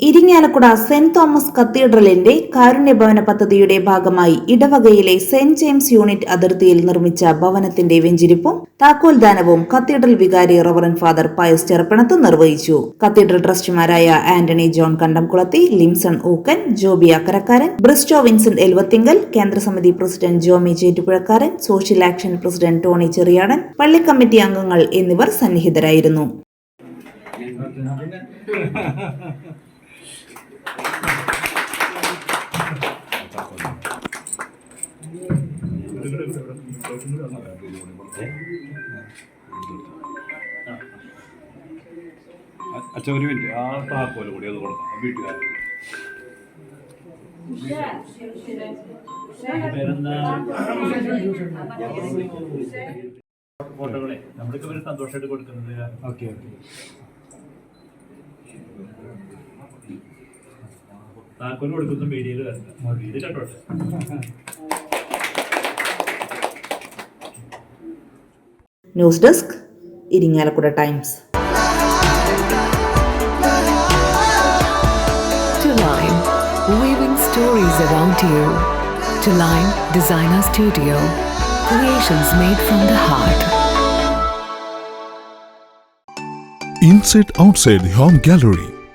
Irinjalakuda saint Thomas കത്തീഡ്രലിന്റെ കാരുണ്യഭവന പദ്ധതിയുടെ ഭാഗമായി ഇടവകയിലെ സെന്റ് ജെയിംസ് യൂണിറ്റ് അതിർത്തിയിൽ നിർമ്മിച്ച ഭവനത്തിന്റെ വെഞ്ചിരിപ്പും താക്കോൽദാനവും കത്തീഡ്രൽ വികാരി റവറൻ ഫാദർ പയസ് ചെറുപ്പണത്ത് നിർവഹിച്ചു. Cathedral ട്രസ്റ്റിമാരായ Antony John Kandamkulathi Limson Ookken Joby Akkarakkaran Bristo Vincent Elvathingal കേന്ദ്രസമിതി president Jomy Chettupuzhakkaran social action president Tony Cheriyadan പള്ളി കമ്മിറ്റി അംഗങ്ങൾ എന്നിവർ സന്നിഹിതരായിരുന്നു. അച്ഛൻ ഒരു മിനിറ്റ് ആ താക്കോൽ കൂടി അത് കൊടുക്കാം. വീട്ടുകാർ ഫോട്ടോകളെ. നമ്മൾക്ക് ഒരു സന്തോഷമായിട്ട് കൊടുക്കുന്നത് ഓക്കെ ഓക്കെ. താക്കോൽ കൊടുക്കുന്ന മീഡിയയിൽ വരണ്ട ഇത് കണ്ടോട്ടെ news desk Irinjalakuda times To Line, weaving stories around you. To Line Designer Studio, creations made from the heart. Inside outside home gallery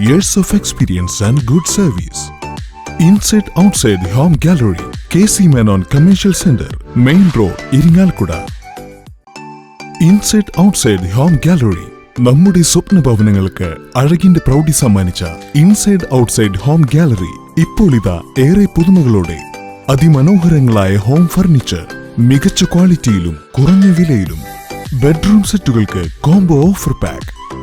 Years experience and good service. Inside outside the home gallery, KC Menon Commercial Center, Main Road, Iringalkuda. Inside outside the home gallery, നമ്മുടെ സ്വപ്ന ഭവനങ്ങൾക്ക് അഴകിന്റെ പ്രൗഢി സമ്മാനിച്ച inside outside home gallery ഇപ്പോൾ ഇതാ ഏറെ പുതുമകളോടെ അതിമനോഹരങ്ങളായ home furniture മികച്ച ക്വാളിറ്റിയിലും കുറഞ്ഞ വിലയിലും bedroom സെറ്റുകൾക്ക് കോംബോ ഓഫർ പാക്ക്